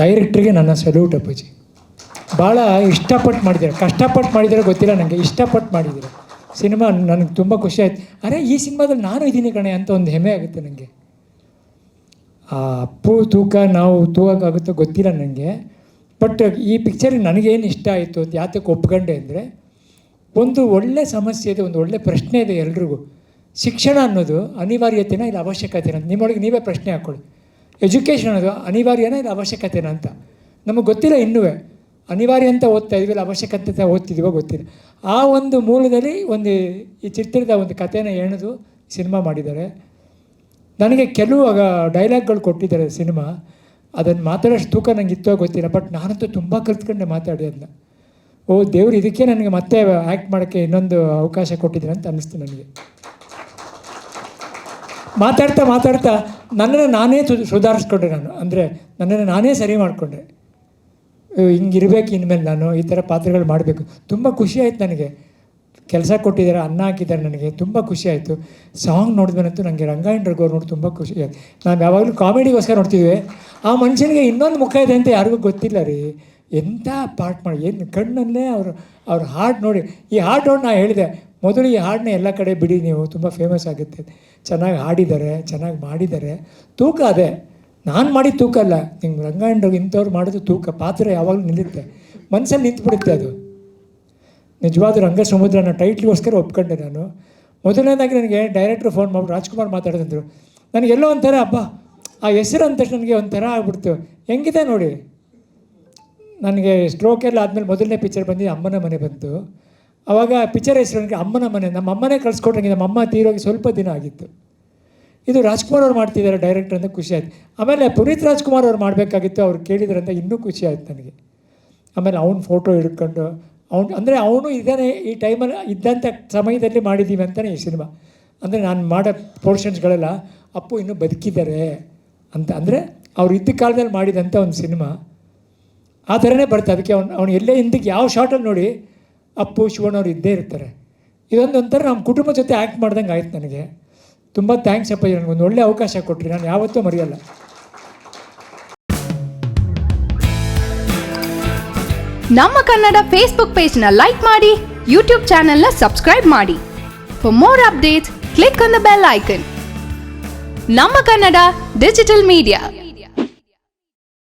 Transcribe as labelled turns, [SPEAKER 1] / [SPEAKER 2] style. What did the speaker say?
[SPEAKER 1] ಡೈರೆಕ್ಟ್ರಿಗೆ ನನ್ನ ಸಲ್ಯೂಟ್ ಅಪ್ಪಾಜಿ. ಭಾಳ ಇಷ್ಟಪಟ್ಟು ಮಾಡಿದ್ದಾರೆ. ಕಷ್ಟಪಟ್ಟು ಮಾಡಿದ್ದಾರೆ ಗೊತ್ತಿಲ್ಲ ನನಗೆ ಇಷ್ಟಪಟ್ಟು ಮಾಡಿದ್ದೀರ. ಸಿನಿಮಾ ನನಗೆ ತುಂಬ ಖುಷಿ ಆಯ್ತು. ಅರೆ, ಈ ಸಿನಿಮಾದಲ್ಲಿ ನಾನು ಇದ್ದೀನಿ ಕಣೆ ಅಂತ ಒಂದು ಹೆಮ್ಮೆ ಆಗುತ್ತೆ ನನಗೆ ಆ ಅಪ್ಪು ತೂಕ ನಾವು ತೂಗಕ್ಕಾಗುತ್ತೋ ಗೊತ್ತಿಲ್ಲ ನನಗೆ ಬಟ್ ಈ ಪಿಕ್ಚರಿಗೆ ನನಗೇನು ಇಷ್ಟ ಆಯಿತು ಅಂತ ಯಾತಕ್ಕೆ ಒಪ್ಕೊಂಡೆ ಅಂದರೆ, ಒಂದು ಒಳ್ಳೆ ಸಮಸ್ಯೆ ಇದೆ, ಒಂದು ಒಳ್ಳೆ ಪ್ರಶ್ನೆ ಇದೆ ಎಲ್ರಿಗೂ. ಶಿಕ್ಷಣ ಅನ್ನೋದು ಅನಿವಾರ್ಯತೆನ ಇಲ್ಲ ಅವಶ್ಯಕತೆನ ನಿಮ್ಮೊಳಗೆ ನೀವೇ ಪ್ರಶ್ನೆ ಹಾಕ್ಕೊಳ್ಳಿ ಎಜುಕೇಷನ್ ಅನ್ನೋದು ಅನಿವಾರ್ಯನೇ ಇಲ್ಲ ಅವಶ್ಯಕತೆನ ಅಂತ. ನಮಗೆ ಗೊತ್ತಿಲ್ಲ ಇನ್ನೂ ಅನಿವಾರ್ಯ ಅಂತ ಓದ್ತಾ ಇದೀವಿ, ಇಲ್ಲ ಅವಶ್ಯಕತೆ ಓದ್ತಿದ್ದೀವೋ ಗೊತ್ತಿಲ್ಲ. ಆ ಒಂದು ಮೂಲದಲ್ಲಿ ಒಂದು ಈ ಚಿತ್ರದ ಒಂದು ಕಥೆನ ಎಣೆದು ಸಿನಿಮಾ ಮಾಡಿದ್ದಾರೆ. ನನಗೆ ಕೆಲವು ಡೈಲಾಗ್ಗಳು ಕೊಟ್ಟಿದ್ದಾರೆ ಸಿನಿಮಾ. ಅದನ್ನು ಮಾತಾಡೋಷ್ಟು ತೂಕ ನನಗೆ ಇತ್ತೋ ಗೊತ್ತಿಲ್ಲ, ಬಟ್ ನಾನಂತೂ ತುಂಬ ಕಲ್ತ್ಕೊಂಡೆ ಮಾತಾಡಿ ಓ, ದೇವ್ರು ಇದಕ್ಕೆ ನನಗೆ ಮತ್ತೆ ಆ್ಯಕ್ಟ್ ಮಾಡೋಕ್ಕೆ ಇನ್ನೊಂದು ಅವಕಾಶ ಕೊಟ್ಟಿದ್ದೀರ ಅಂತ ಅನ್ನಿಸ್ತು ನನಗೆ. ಮಾತಾಡ್ತಾ ಮಾತಾಡ್ತಾ ನನ್ನನ್ನು ನಾನೇ ಸುಧಾರಿಸ್ಕೊಂಡೆ ನಾನು. ಅಂದರೆ ನನ್ನನ್ನು ನಾನೇ ಸರಿ ಮಾಡಿಕೊಂಡೆ. ಹಿಂಗಿರ್ಬೇಕು ಇನ್ಮೇಲೆ ನಾನು, ಈ ಥರ ಪಾತ್ರಗಳು ಮಾಡಬೇಕು. ತುಂಬ ಖುಷಿ ಆಯ್ತು ನನಗೆ. ಕೆಲಸ ಕೊಟ್ಟಿದ್ದಾರೆ, ಅನ್ನ ಹಾಕಿದ್ದಾರೆ ನನಗೆ. ತುಂಬ ಖುಷಿ ಆಯಿತು. ಸಾಂಗ್ ನೋಡಿದ್ಮೇಲಂತೂ ನನಗೆ ರಂಗಾಯಣ ರಘುವ್ರು ನೋಡಿ ತುಂಬ ಖುಷಿ ಆಯ್ತು. ನಾವು ಯಾವಾಗಲೂ ಕಾಮಿಡಿಗೋಸ್ಕರ ನೋಡ್ತೀವಿ ಆ ಮನುಷ್ಯನಿಗೆ ಇನ್ನೊಂದು ಮುಖ ಇದೆ ಅಂತ ಯಾರಿಗೂ ಗೊತ್ತಿಲ್ಲ ರೀ. ಎಂಥ ಪಾರ್ಟ್ ಮಾಡಿ, ಏನು ಕಣ್ಣಲ್ಲೇ ಅವರು, ಅವ್ರ ಹಾಡು ನೋಡಿ. ಈ ಹಾಡು ನೋಡಿ ನಾನು ಹೇಳಿದೆ ಮೊದಲು ಈ ಹಾಡನ್ನ ಎಲ್ಲ ಕಡೆ ಬಿಡಿ, ನೀವು ತುಂಬ ಫೇಮಸ್ ಆಗುತ್ತೆ ಚೆನ್ನಾಗಿ ಹಾಡಿದ್ದಾರೆ, ಚೆನ್ನಾಗಿ ಮಾಡಿದ್ದಾರೆ. ತೂಕ ಅದೇ. ನಾನು ಮಾಡಿದ ತೂಕ ಅಲ್ಲ. ನಿಮ್ಗೆ ರಂಗಾಯಣ ಇಂಥವ್ರು ಮಾಡೋದು ತೂಕ, ಪಾತ್ರ ಯಾವಾಗಲೂ ನಿಲ್ಲುತ್ತೆ. ಮನಸ್ಸಲ್ಲಿ ನಿಂತ್ಬಿಡುತ್ತೆ ಅದು. ನಿಜವಾದ ರಂಗ ಸಮುದ್ರನ ಟೈಟ್ಲಿಗೋಸ್ಕರ ಒಪ್ಕೊಂಡೆ ನಾನು. ಮೊದಲನೇದಾಗಿ ನನಗೆ ಡೈರೆಕ್ಟ್ರು ಫೋನ್ ಮಾಡಿ ರಾಜ್ಕುಮಾರ್ ಮಾತಾಡಿದ್ರು ನನಗೆಲ್ಲೋ ಒಂಥರ ಹಬ್ಬ ಆ ಹೆಸರು ಅಂತ ನನಗೆ ಒಂಥರ ಆಗ್ಬಿಡ್ತು. ಹೆಂಗಿದೆ ನೋಡಿ? ನನಗೆ ಸ್ಟ್ರೋಕ್ ಎಲ್ಲ ಆದಮೇಲೆ ಮೊದಲನೇ ಪಿಕ್ಚರ್ ಬಂದು ಅಮ್ಮನ ಮನೆ ಬಂತು. ಆವಾಗ ಪಿಚ್ಚರ್ ಹೆಸರು ನನಗೆ ಅಮ್ಮನ ಮನೆ. ನಮ್ಮ ಅಮ್ಮನೇ ಕಳ್ಸ್ಕೊಟ್ರಂಗೆ ನಮ್ಮ ಅಮ್ಮ ತೀರೋಗಿ ಸ್ವಲ್ಪ ದಿನ ಆಗಿತ್ತು. ಇದು ರಾಜ್ಕುಮಾರ್ ಅವ್ರು ಮಾಡ್ತಿದ್ದಾರೆ ಡೈರೆಕ್ಟರ್ ಅಂತ ಖುಷಿ ಆಯಿತು. ಆಮೇಲೆ ಪುನೀತ್ ರಾಜ್ಕುಮಾರ್ ಅವ್ರು ಮಾಡಬೇಕಾಗಿತ್ತು, ಅವ್ರು ಕೇಳಿದ್ರಂತ ಇನ್ನೂ ಖುಷಿ ಆಯಿತು ನನಗೆ. ಆಮೇಲೆ ಅವ್ನ ಫೋಟೋ ಹಿಡ್ಕೊಂಡು, ಅವ್ನು ಅಂದರೆ ಅವನು ಇದ್ದಾನೆ ಈ ಟೈಮಲ್ಲಿ ಇದ್ದಂಥ ಸಮಯದಲ್ಲಿ ಮಾಡಿದ್ದೀವಿ ಅಂತಲೇ ಈ ಸಿನಿಮಾ ಅಂದರೆ ನಾನು ಮಾಡೋ ಪೋರ್ಷನ್ಸ್ಗಳೆಲ್ಲ ಅಪ್ಪು ಇನ್ನೂ ಬದುಕಿದ್ದಾರೆ ಅಂತ. ಅಂದರೆ ಅವ್ರು ಇದ್ದ ಕಾಲದಲ್ಲಿ ಮಾಡಿದಂಥ ಒಂದು ಸಿನಿಮಾ ಆ ಥರನೇ ಬರುತ್ತೆ ಅದಕ್ಕೆ ಅವ್ನು ಅವ್ನು ಎಲ್ಲೇ ಹಿಂದಕ್ಕೆ ಯಾವ ಶಾರ್ಟಲ್ಲಿ ನೋಡಿ ಅಪ್ಪು ಶಿವಣ್ಣವ್ರು ಇದ್ದೇ ಇರ್ತಾರೆ. ಇದೊಂದು ಒಂಥರ ನಮ್ಮ ಕುಟುಂಬ ಜೊತೆ ಆ್ಯಕ್ಟ್ ಮಾಡ್ದಂಗೆ ಆಯ್ತು ನನಗೆ. ತುಂಬ ಥ್ಯಾಂಕ್ಸ್ ಅಪ್ಪ ನನಗೆ ಒಂದು ಒಳ್ಳೆ ಅವಕಾಶ ಕೊಟ್ಟರಿ ನಾನು ಯಾವತ್ತೂ ಮರೆಯಲ್ಲ.
[SPEAKER 2] ನಮ್ಮ ಕನ್ನಡ ಫೇಸ್ಬುಕ್ ಪೇಜ್ನ ಲೈಕ್ ಮಾಡಿ ಯೂಟ್ಯೂಬ್ ಚಾನೆಲ್ನ ಸಬ್ಸ್ಕ್ರೈಬ್ ಮಾಡಿ. For more updates click on the bell icon ನಮ್ಮ ಕನ್ನಡ ಡಿಜಿಟಲ್ ಮೀಡಿಯಾ